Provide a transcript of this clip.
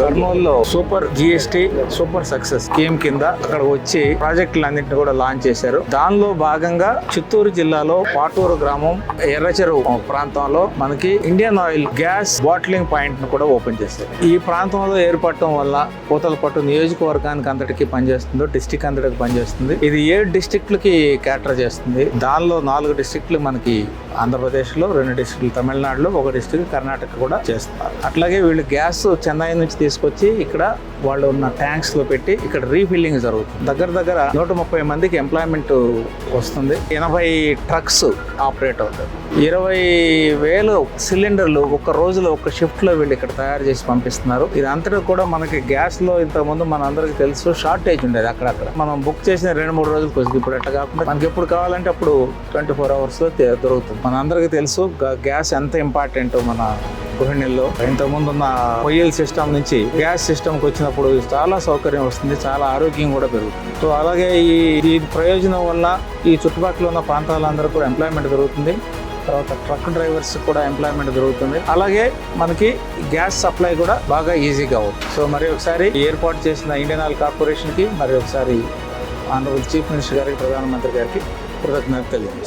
కర్నూలులో super GST super success scheme కింద అక్కడ వచ్చి ప్రాజెక్టులు అన్నింటిని కూడా లాంచ్ చేశారు. దానిలో భాగంగా చిత్తూరు జిల్లాలో పాటూరు గ్రామం ఎర్రచెరువు ప్రాంతంలో మనకి ఇండియన్ ఆయిల్ గ్యాస్ బాటిలింగ్ పాయింట్ను కూడా ఓపెన్ చేశారు. ఈ ప్రాంతంలో ఏర్పడటం వల్ల పూతలపట్టు నియోజకవర్గానికి అంతటికి పనిచేస్తుందో డిస్టిక్ అంతటికి పనిచేస్తుంది. ఇది ఏడు డిస్టిక్లకి క్యాటర్ చేస్తుంది? దానిలో నాలుగు డిస్టిక్లు మనకి ఆంధ్రప్రదేశ్లో రెండు డిస్టిక్లు తమిళనాడులో ఒక డిస్టిక్ కర్ణాటక కూడా చేస్తున్నారు. అట్లాగే వీళ్ళు గ్యాస్ చెన్నై నుంచి తీసుకొచ్చి ఇక్కడ వాళ్ళు ఉన్న ట్యాంక్స్లో పెట్టి ఇక్కడ రీఫిల్లింగ్ జరుగుతుంది. దగ్గర దగ్గర నూట ముప్పై మందికి ఎంప్లాయ్మెంట్ వస్తుంది. ఎనభై ట్రక్స్ ఆపరేట్ అవుతాయి. ఇరవై వేలు సిలిండర్లు ఒక రోజులో ఒక షిఫ్ట్లో వీళ్ళు ఇక్కడ తయారు చేసి పంపిస్తున్నారు. ఇది అంతటా కూడా మనకి గ్యాస్లో ఇంత ముందు మన అందరికి తెలుసు షార్టేజ్ ఉండేది అక్కడక్కడ. మనం బుక్ చేసిన రెండు మూడు రోజులు వస్తుంది ఇప్పుడు ఎట్లా కాకుండా మనకి ఎప్పుడు కావాలంటే అప్పుడు ట్వంటీ ఫోర్ అవర్స్లో దొరుకుతుంది. మన అందరికీ తెలుసు గ- గ్యాస్ ఎంత ఇంపార్టెంట్ మన గృహిణుల్లో ఇంతకుముందు ఉన్న పొయ్యిల సిస్టమ్ నుంచి గ్యాస్ సిస్టమ్కి వచ్చినప్పుడు చాలా సౌకర్యం వస్తుంది చాలా ఆరోగ్యం కూడా పెరుగుతుంది. సో అలాగే ఈ ఈ ప్రయోజనం వల్ల ఈ చుట్టుపక్కల ఉన్న ప్రాంతాలందరూ కూడా ఎంప్లాయ్మెంట్ పెరుగుతుంది తర్వాత ట్రక్ డ్రైవర్స్ కూడా ఎంప్లాయ్మెంట్ దొరుకుతుంది. అలాగే మనకి గ్యాస్ సప్లై కూడా బాగా ఈజీగా అవుతుంది. సో మరి ఒకసారి ఏర్పాటు చేసిన ఇండియన్ ఆయిల్ కార్పొరేషన్కి మరి ఒకసారి ఆనరబుల్ చీఫ్ మినిస్టర్ గారికి ప్రధానమంత్రి గారికి కృతజ్ఞత తెలియజేస్తాను